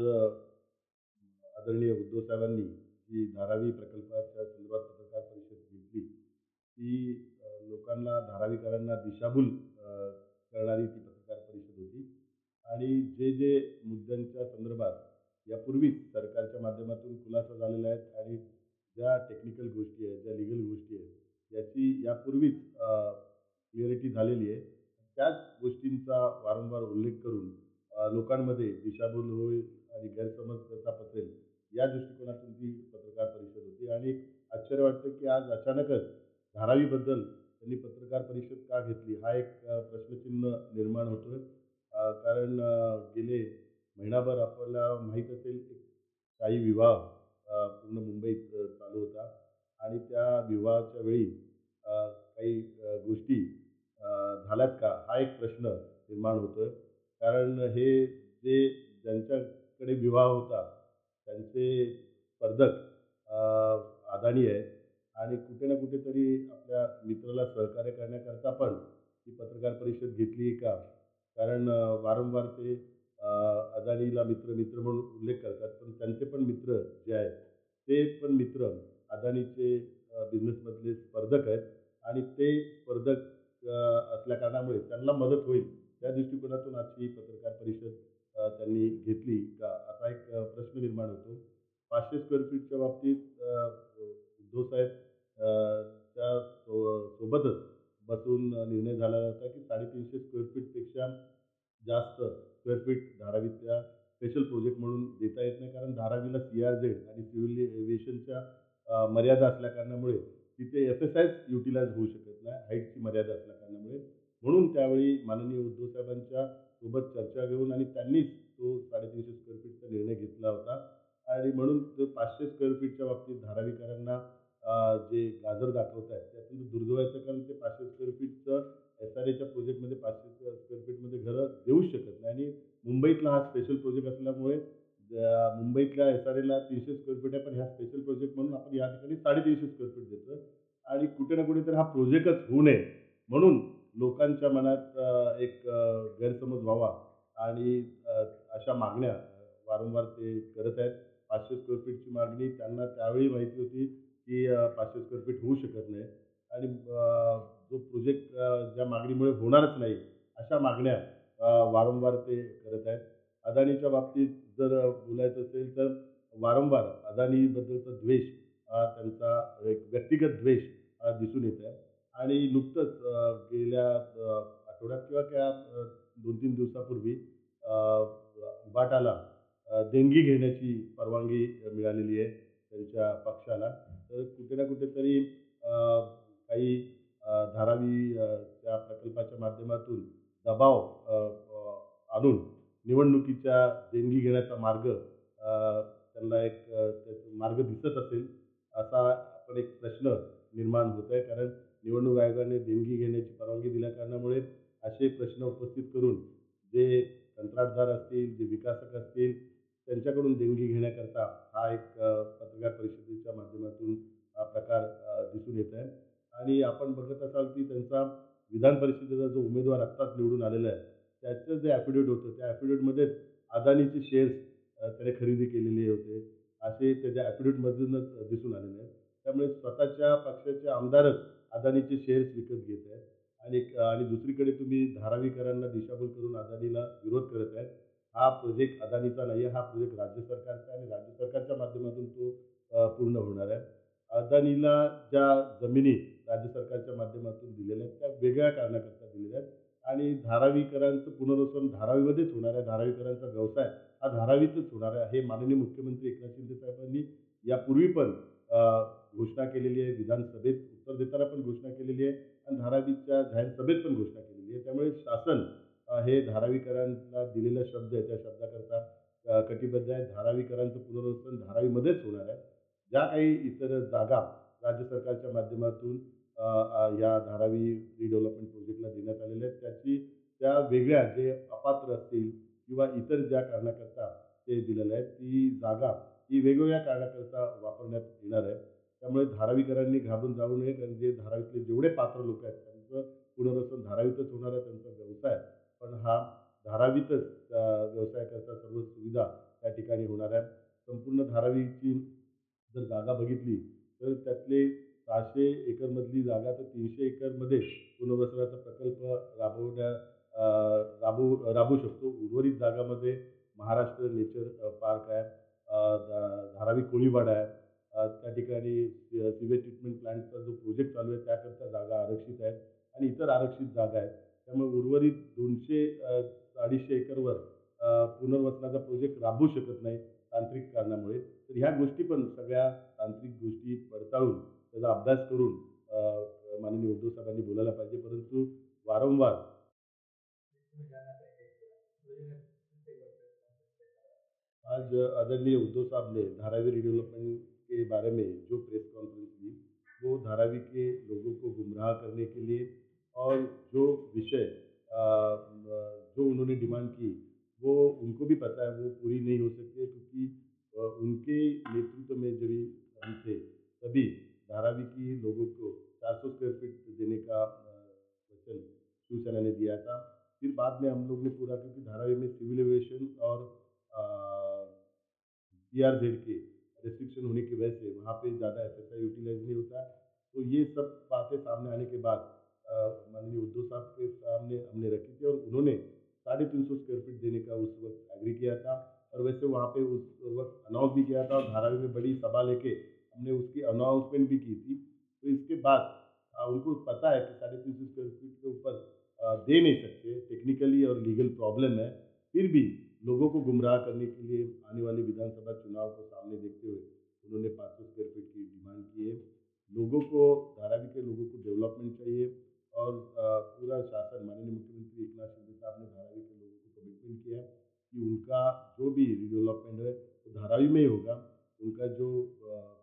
आदरणीय उद्धव साहेबांनी जी धारावी प्रकल्पाच्या संदर्भात पत्रकार परिषद घेतली ती लोकांना धारावीकरांना दिशाभूल करणारी ती पत्रकार परिषद होती. आणि जे जे मुद्द्यांच्या संदर्भात यापूर्वीच सरकारच्या माध्यमातून खुलासा झालेला आहे आणि ज्या टेक्निकल गोष्टी आहेत ज्या लिगल गोष्टी आहेत याची यापूर्वीच क्लिअरिटी झालेली आहे. त्याच गोष्टींचा वारंवार उल्लेख करून लोकांमध्ये दिशाभूल होईल आणि गैरसमज कसा पसरेल या दृष्टिकोनातून ती पत्रकार परिषद होती. आणि आश्चर्य वाटतं की आज अचानकच धारावीबद्दल त्यांनी पत्रकार परिषद का घेतली? हा एक प्रश्नचिन्ह निर्माण होतोय. कारण गेले महिनाभर आपल्याला माहीत असेल काही विवाह पूर्ण मुंबईत चालू होता. आणि त्या विवाहाच्या वेळी काही गोष्टी झाल्यात का? हा एक प्रश्न निर्माण होतोय. कारण हे जे ज्यांच्याकडे विवाह होता त्यांचे स्पर्धक अदानी आहेत. आणि कुठे ना कुठेतरी आपल्या मित्राला सहकार्य करण्याकरता पण ही पत्रकार परिषद घेतली आहे का? कारण वारंवार ते अदानीला मित्र मित्र म्हणून उल्लेख करतात. पण त्यांचे पण मित्र जे आहेत ते पण मित्र अदानीचे बिझनेसमधले स्पर्धक आहेत. आणि ते स्पर्धक असल्या कारणामुळे त्यांना मदत होईल. त्या दृष्टिकोनातून आजची पत्रकार परिषद अ, त्यांनी घेतली. का असा एक अ, प्रश्न निर्माण होतो. पाचशे स्क्वेअर फीटच्या बाबतीत अ, उद्धव साहेब अ, त्या सो सोबतच बसून निर्णय झाला होता की साडेतीनशे स्क्वेअर फीटपेक्षा जास्त स्क्वेअर फीट धारावीच्या स्पेशल प्रोजेक्ट म्हणून देता येत नाही. कारण धारावीला सी आर झेड आणि सिव्हिल एव्हिएशनच्या अ, मर्यादा असल्या कारणामुळे तिथे एफ एस आयच युटिलाइज होऊ शकत नाही. हाईटची मर्यादा असल्या कारणामुळे म्हणून त्यावेळी माननीय उद्धव साहेबांच्या सोबत चर्चा घेऊन आणि त्यांनीच तो साडेतीनशे स्क्वेअर फीटचा निर्णय घेतला होता. आणि म्हणून ते पाचशे स्क्वेअर फीटच्या बाबतीत धारावीकरांना जे गाजर दाखवत आहेत त्यातून ते कारण ते पाचशे स्क्वेअर फीटचं एस आर एच्या प्रोजेक्टमध्ये पाचशे स्क्वेअर फीटमध्ये घरं देऊच शकत नाही. आणि मुंबईतला हा स्पेशल प्रोजेक्ट असल्यामुळे मुंबईतल्या एस आर एला तीनशे स्क्वेअर फीट आहे पण ह्या स्पेशल प्रोजेक्ट म्हणून आपण या ठिकाणी साडेतीनशे स्क्वेअर फीट देतो आणि कुठे ना कुठेतरी हा प्रोजेक्टच होऊ नये. म्हणून लोकांच्या मनात एक गैरसमज व्हावा आणि अशा मागण्या वारंवार ते करत आहेत. पाचशे स्क्वेअर फीटची मागणी त्यांना त्यावेळी माहिती होती की पाचशे स्क्वेअर फीट होऊ शकत नाही. आणि जो प्रोजेक्ट ज्या मागणीमुळे होणारच नाही अशा मागण्या वारंवार ते करत आहेत. अदानीच्या बाबतीत जर बोलायचं असेल तर वारंवार अदानीबद्दलचा द्वेष हा त्यांचा एक व्यक्तिगत द्वेष हा दिसून येत आहे. आणि नुकतंच गेल्या आठवड्यात किंवा त्या दोन तीन दिवसापूर्वी उबाटाला देणगी घेण्याची परवानगी मिळालेली आहे त्यांच्या पक्षाला. तर कुठे ना कुठेतरी काही धारावी त्या प्रकल्पाच्या माध्यमातून दबाव आणून निवडणुकीच्या देणगी घेण्याचा मार्ग त्यांना एक मार्ग दिसत असेल असा आपण एक प्रश्न निर्माण होत आहे कारण निवडणूक आयोगाने देणगी घेण्याची परवानगी दिल्या कारणामुळे असे प्रश्न उपस्थित करून जे कंत्राटदार असतील जे विकासक असतील त्यांच्याकडून देणगी घेण्याकरता हा एक पत्रकार परिषदेच्या माध्यमातून हा प्रकार दिसून येत आहे. आणि आपण बघत असाल की त्यांचा विधान परिषदेचा जो उमेदवार आत्ताच निवडून आलेला आहे त्याचं जे ॲफिडेविट होतं त्या ॲफिडेविटमध्येच अदानीचे शेअर्स त्याने खरेदी केलेले होते. असे त्याच्या ॲफिडेविटमधूनच दिसून आलेले आहेत. त्यामुळे स्वतःच्या पक्षाचे आमदारच अदानीचे शेअर्स विकत घेत आहेत. आणि आणि दुसरीकडे तुम्ही धारावीकरांना दिशाभूल करून अदानीला विरोध करत आहेत. हा प्रोजेक्ट अदानीचा नाही आहे हा प्रोजेक्ट राज्य सरकारचा आणि राज्य सरकारच्या माध्यमातून तो पूर्ण होणार आहे. अदानीला ज्या जमिनी राज्य सरकारच्या माध्यमातून दिलेल्या आहेत त्या वेगळ्या कारणाकरता दिलेल्या आहेत. आणि धारावीकरांचं पुनर्वसन धारावीमध्येच होणार आहे. धारावीकरांचा व्यवसाय हा धारावीतच होणार आहे. हे माननीय मुख्यमंत्री एकनाथ शिंदे साहेबांनी यापूर्वी पण घोषणा केलेली आहे. विधानसभेत उत्तर देताना पण घोषणा केलेली आहे आणि धारावीच्या जाहीर सभेत पण घोषणा केलेली आहे. त्यामुळे शासन हे धारावीकरांना दिलेला शब्द आहे. त्या शब्दाकरता कटिबद्ध आहे. धारावीकरांचं पुनर्वसन धारावीमध्येच होणार आहे. ज्या काही इतर जागा राज्य सरकारच्या माध्यमातून या धारावी रिडेव्हलपमेंट प्रोजेक्टला देण्यात आलेल्या आहेत त्याची त्या वेगळ्या जे अपात्र असतील किंवा इतर ज्या कारणाकरता ते दिलेलं आहे ती जागा ही वेगवेगळ्या कारणाकरता वापरण्यात येणार आहे. त्यामुळे धारावीकरांनी घाबरून जाऊ नये कारण जे धारावीतले जेवढे पात्र लोक आहेत त्यांचं पुनर्वसन धारावीतच होणार आहे त्यांचा व्यवसाय पण हा धारावीतच व्यवसायाकरता सर्व सुविधा त्या ठिकाणी होणार आहे. संपूर्ण धारावीची जर जागा बघितली तर त्यातले सहाशे एकरमधली जागा तर तीनशे एकरमध्ये पुनर्वसनाचा प्रकल्प राबवण्या राबवू राबवू शकतो. उर्वरित जागामध्ये महाराष्ट्र नेचर पार्क आहे धारावी कोळीवाडा आहे त्या ठिकाणी सिवेज ट्रीटमेंट प्लांटचा जो प्रोजेक्ट चालू आहे त्याकरता जागा आरक्षित आहेत आणि इतर आरक्षित जागा आहेत. त्यामुळे उर्वरित दोनशे अडीचशे एकरवर पुनर्वसनाचा प्रोजेक्ट राबवू शकत नाही तांत्रिक कारणामुळे. तर ह्या गोष्टी पण सगळ्या तांत्रिक गोष्टी पडताळून त्याचा अभ्यास करून माननीय उद्धव साहेबांनी बोलायला पाहिजे. परंतु वारंवार आज आदरणीय उद्धव साहेबने धारावी रिडेव्हलपमेंट के बारे में जो प्रेस कॉन्फ्रेंस ली, वो धारावी के लोगों को गुमराह करने के लिए और जो विषय जो उन्होंने डिमांड की, वो उनको भी पता है, वो पूरी नहीं हो सकती क्योंकि उनके नेतृत्व में जब हम थे, तभी धारावी की लोगों को चार सौ स्क्वायर फीट देने का वचन शिवसेना ने दिया था। फिर बाद में हम लोग ने पूरा क्योंकि धारावी में सिविल एविएशन और पी आर जेड के रेस्ट्रिक्शन होने की वजह से वहाँ पे ज़्यादा एस आई यूटिलाइज नहीं होता। तो ये सब बातें सामने आने के बाद माननीय उद्धव साहब के सामने हमने रखी थी और उन्होंने साढ़े तीन सौ स्क्वायर फीट देने का उस वक्त एग्री किया था। और वैसे वहाँ पे उस वक्त अनाउंस भी किया था और धारावी में बड़ी सभा लेके हमने उसकी अनाउंसमेंट भी की थी। तो इसके बाद उनको पता है कि साढ़े तीन सौ स्क्वायर फीट के ऊपर दे नहीं सकते। टेक्निकली और लीगल प्रॉब्लम है। फिर भी लोगों को गुमराह करने के लिए आने वाले विधानसभा चुनाव को सामने देखते हुए उन्होंने पाँच सौ स्क्वायर फीट की, डिमांड की है। लोगों को धारावी के लोगों को डेवलपमेंट चाहिए और पूरा शासन, माननीय मुख्यमंत्री एक नाथ शिंदे साहब ने धारावी के लोगों को कमिटमेंट किया है कि उनका जो भी रिडेवलपमेंट है, वो तो धारावी में ही होगा। उनका जो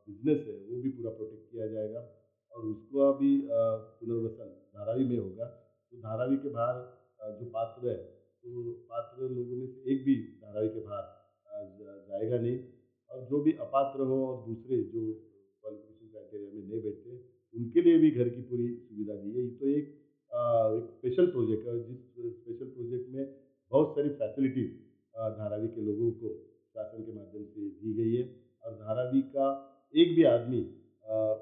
बिज़नेस है, वो भी पूरा प्रोटेक्ट किया जाएगा और उसका भी पुनर्वसन धारावी में होगा। तो धारावी के बाहर जो पात्र है तो पात्र लोगों में से एक भी धारावी के बाहर जाएगा नहीं। और जो भी अपात्र हो और दूसरे जो क्वालिफिकेशन क्राइटेरिया में नहीं बैठते, उनके लिए भी घर की पूरी सुविधा दी है ये तो एक एक स्पेशल प्रोजेक्ट है जिस स्पेशल प्रोजेक्ट में बहुत सारी फैसिलिटीज़ धारावी के लोगों को शासन के माध्यम से दी गई है। और धारावी का एक भी आदमी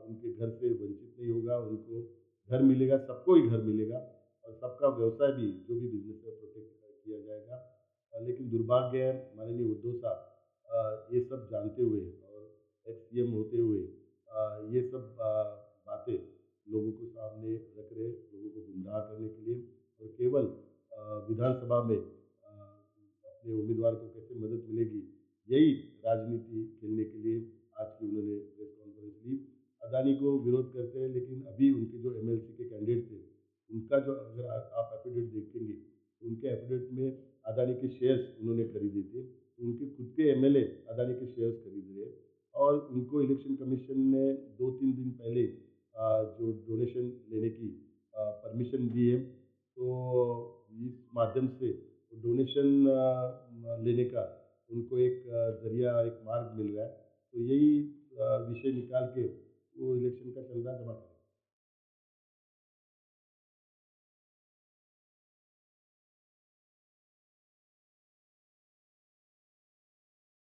उनके घर से वंचित नहीं होगा, उनको घर मिलेगा, सबको ही घर मिलेगा। और सबका व्यवसाय भी, जो भी बिज़नेस है लेकिन दुर्भाग्य है, माननीय उद्धव साहब ये सब जानते हुए और एक्स सी एम होते हुए ये सब बातें लोगों को सामने रख रहे लोगों को गुमराह करने के लिए और केवल विधानसभा में अपने उम्मीदवार को कैसे मदद मिलेगी, यही राजनीति खेलने के लिए आज की उन्होंने प्रेस कॉन्फ्रेंस ली। अदानी को विरोध करते हैं, लेकिन अभी उनके जो एमएलसी के कैंडिडेट थे, उनका जो अगर आप एफिडेविट देखेंगे उनके एफिडेविट में अदानी के शेयर्स उन्होंने खरीदे थे उनके खुद के एमएलए अदानी के शेयर्स खरीद रहे और उनको इलेक्शन कमीशन ने दो तीन दिन पहले जो डोनेशन लेने की परमिशन दी है। तो इस माध्यम से डोनेशन लेने का उनको एक ज़रिया, एक मार्ग मिल रहा है तो यही विषय निकाल के वो इलेक्शन का रहा जमा करें